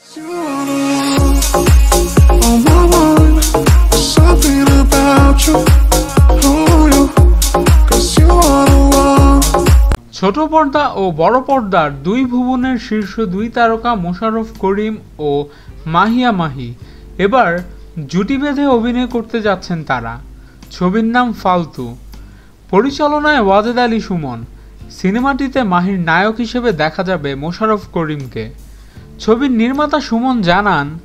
ছোট পর্দা ও বড় পর্দার দুই ভুবনের শীর্ষ দুই তারকা মোশাররফ করিম ও মাহিয়া মাহি। এবার জুটি বেঁধে অভিনয় করতে যাচ্ছেন তারা। ছবির নাম ফালতু। পরিচালনায় ওয়াজেদ আলী সুমন। সিনেমাটিতে মাহির নায়ক হিসেবে দেখা যাবে মোশাররফ করিমকে। ছবির নির্মাতা সুমন জানান,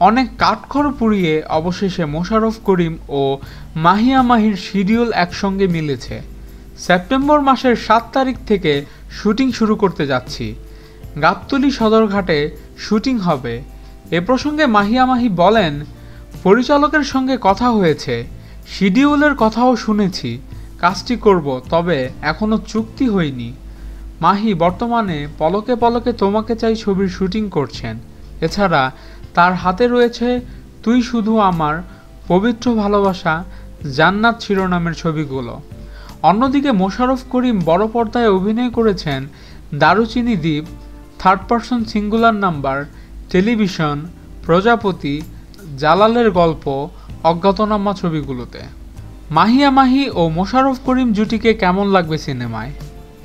অনেক কাঠখড় পুড়িয়ে অবশেষে মোশাররফ করিম ও মাহিয়া মাহির শিডিউল একসঙ্গে মিলেছে। সেপ্টেম্বর মাসের সাত তারিখ থেকে শুটিং শুরু করতে যাচ্ছি। গাবতলী সদরঘাটে শুটিং হবে। এ প্রসঙ্গে মাহিয়া মাহি বলেন, পরিচালকের সঙ্গে কথা হয়েছে, শিডিউলের কথাও শুনেছি, কাজটি করব, তবে এখনও চুক্তি হয়নি। মাহি বর্তমানে পলকে পলকে তোমাকে চাই ছবির শুটিং করছেন। এছাড়া তার হাতে রয়েছে তুই শুধু আমার পবিত্র ভালোবাসা, জান্নাত শিরোনামের ছবিগুলো। অন্যদিকে মোশাররফ করিম বড় পর্দায় অভিনয় করেছেন Daruchini Dwip third person singular number television Projapoti, জালালের গল্প, অজ্ঞাতনামা ছবিগুলোতে। মাহিয়া মাহি ও মোশাররফ করিম জুটিকে কেমন লাগবে সিনেমায়?